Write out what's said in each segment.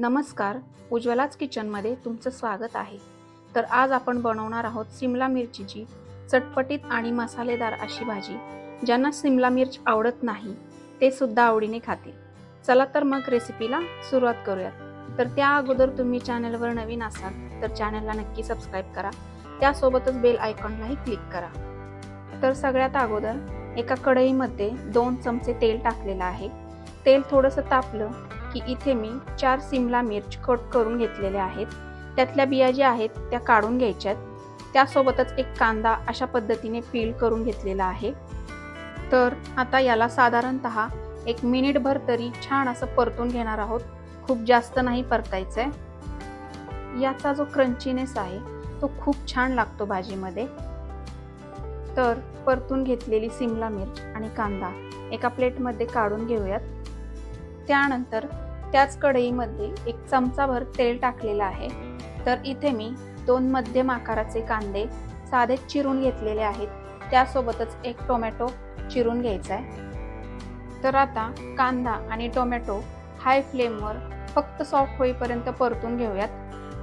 नमस्कार उज्ज्वलाच किचनमध्ये तुमचं स्वागत आहे. तर आज आपण बनवणार आहोत सिमला मिरचीची चटपटीत आणि मसालेदार अशी भाजी ज्यांना सिमला मिर्च आवडत नाही ते सुद्धा आवडीने खातील. चला तर मग रेसिपीला सुरुवात करूयात. तर त्या अगोदर तुम्ही चॅनलवर नवीन असाल तर चॅनलला नक्की सबस्क्राईब करा. त्यासोबतच बेल आयकॉनलाही क्लिक करा. तर सगळ्यात अगोदर एका कढईमध्ये दोन चमचे तेल टाकलेलं आहे. तेल थोडंसं तापलं की इथे मी चार सिमला मिर्च कट करून घेतलेल्या आहेत. त्यातल्या बिया ज्या आहेत त्या काढून घ्यायच्यात. त्यासोबतच एक कांदा अशा पद्धतीने पील करून घेतलेला आहे. तर आता याला साधारणत एक मिनिटभर तरी छान असं परतून घेणार आहोत. खूप जास्त नाही परतायचं आहे याचा जो क्रंचीनेस आहे तो खूप छान लागतो भाजीमध्ये. तर परतून घेतलेली सिमला मिर्च आणि कांदा एका प्लेटमध्ये काढून घेऊयात. त्यानंतर त्याच कढईमध्ये एक चमचाभर तेल टाकलेलं आहे. तर इथे मी दोन मध्यम आकाराचे कांदे साधे चिरून घेतलेले आहेत. त्यासोबतच एक टोमॅटो चिरून घ्यायचा आहे तर आता कांदा आणि टोमॅटो हाय फ्लेमवर फक्त सॉफ्ट होईपर्यंत परतून घेऊयात.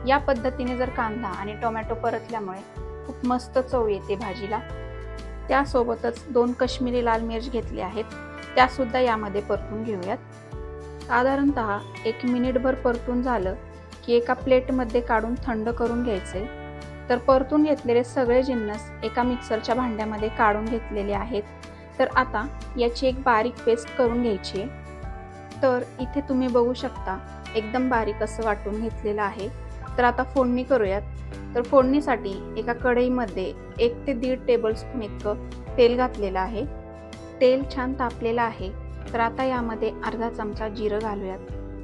या पद्धतीने जर कांदा आणि टोमॅटो परतल्यामुळे खूप मस्त चव येते भाजीला. त्यासोबतच दोन कश्मीरी लाल मिर्च घेतले आहेत. त्यासुद्धा यामध्ये परतून घेऊयात. साधारणत एक मिनिटभर परतून झालं की एका प्लेटमध्ये काढून थंड करून घ्यायचे. तर परतून घेतलेले सगळे जिन्नस एका मिक्सरच्या भांड्यामध्ये काढून घेतलेले आहेत. तर आता याची एक बारीक पेस्ट करून घ्यायची आहे. तर इथे तुम्ही बघू शकता एकदम बारीक असं वाटून घेतलेलं आहे. तर आता फोडणी करूयात. तर फोडणीसाठी एका कढईमध्ये एक ते दीड टेबलस्पून इतकं तेल घातलेलं आहे. तेल छान तापलेलं आहे. तर आता यामध्ये अर्धा चमचा जिरं घालूयात.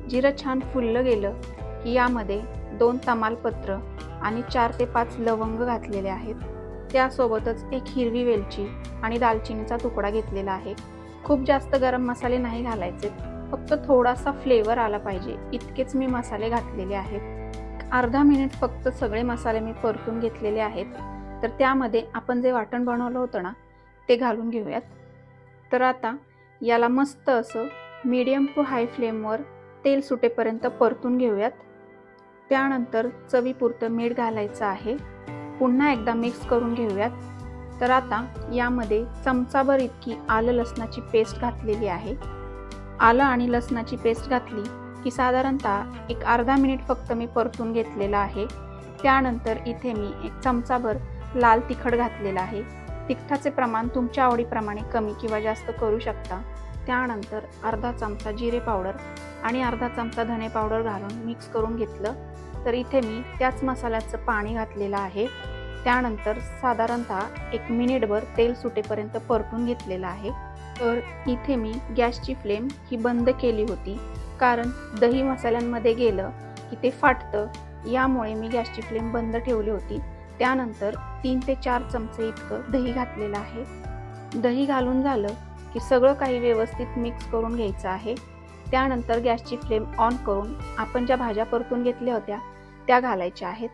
जिरं छान फुललं गेलं की यामध्ये दोन तमालपत्र आणि चार ते पाच लवंग घातलेले आहेत. त्यासोबतच एक हिरवी वेलची आणि दालचिनीचा तुकडा घेतलेला आहे. खूप जास्त गरम मसाले नाही घालायचे. फक्त थोडासा फ्लेवर आला पाहिजे. इतकेच मी मसाले घातलेले आहेत. अर्धा मिनिट फक्त सगळे मसाले मी परतून घेतलेले आहेत. तर त्यामध्ये आपण जे वाटण बनवलं होतं ना ते घालून घेऊयात. तर आता याला मस्त असं मीडियम टू हाय फ्लेमवर तेल सुटेपर्यंत परतून घेऊयात. त्यानंतर चवीपुरतं मीठ घालायचं आहे. पुन्हा एकदा मिक्स करून घेऊयात. तर आता यामध्ये चमचाभर इतकी आलं लसणाची पेस्ट घातलेली आहे. आलं आणि लसणाची पेस्ट घातली की साधारणतः एक अर्धा मिनिट फक्त मी परतून घेतलेलं आहे. त्यानंतर इथे मी एक चमचाभर लाल तिखट घातलेलं आहे. तिखटाचे प्रमाण तुमच्या आवडीप्रमाणे कमी किंवा जास्त करू शकता. त्यानंतर अर्धा चमचा जिरे पावडर आणि अर्धा चमचा धने पावडर घालून मिक्स करून घेतलं. तर इथे मी त्याच मसाल्याचं पाणी घातलेलं आहे. त्यानंतर साधारणतः एक मिनिटभर तेल सुटेपर्यंत परतून घेतलेलं आहे. तर इथे मी गॅसची फ्लेम ही बंद केली होती. कारण दही मसाल्यांमध्ये गेलं की ते फाटतं. यामुळे मी गॅसची फ्लेम बंद ठेवली होती. त्यानंतर तीन ते चार चमचे इतकं दही घातलेलं आहे. दही घालून झालं की सगळं काही व्यवस्थित मिक्स करून घ्यायचं आहे. त्यानंतर गॅसची फ्लेम ऑन करून आपण ज्या भाज्या परतून घेतल्या होत्या त्या घालायच्या आहेत.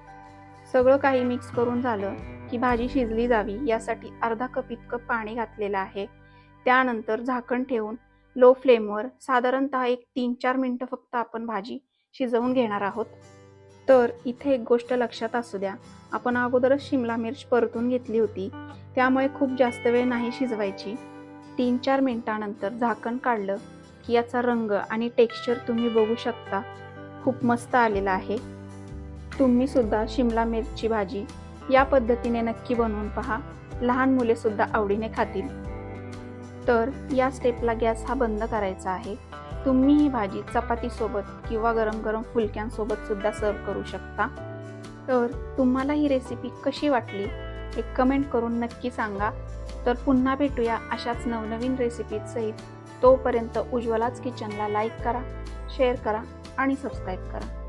सगळं काही मिक्स करून झालं की भाजी शिजली जावी यासाठी अर्धा कप इतकं पाणी घातलेलं आहे. त्यानंतर झाकण ठेवून लो फ्लेमवर साधारणतः एक तीन चार मिनटं फक्त आपण भाजी शिजवून घेणार आहोत. तर इथे एक गोष्ट लक्षात असू द्या. आपण अगोदरच शिमला मिर्च परतून घेतली होती. त्यामुळे खूप जास्त वेळ नाही शिजवायची. तीन चार मिनटानंतर झाकण काढलं की याचा रंग आणि टेक्स्चर तुम्ही बघू शकता. खूप मस्त आलेला आहे. तुम्ही सुद्धा शिमला मिरची भाजी या पद्धतीने नक्की बनवून पहा. लहान मुलेसुद्धा आवडीने खातील. तर या स्टेपला गॅस हा बंद करायचा आहे. तुम्ही ही भाजी चपातीसोबत किंवा गरम गरम फुलक्यांसोबत सुद्धा सर्व करू शकता. तर तुम्हाला ही रेसिपी कशी वाटली? हे कमेंट करून नक्की सांगा. तर पुन्हा भेटूया अशाच नवनवीन रेसिपीसहित तोपर्यंत उज्ज्वलाच किचनला लाईक करा शेअर करा आणि सबस्क्राईब करा.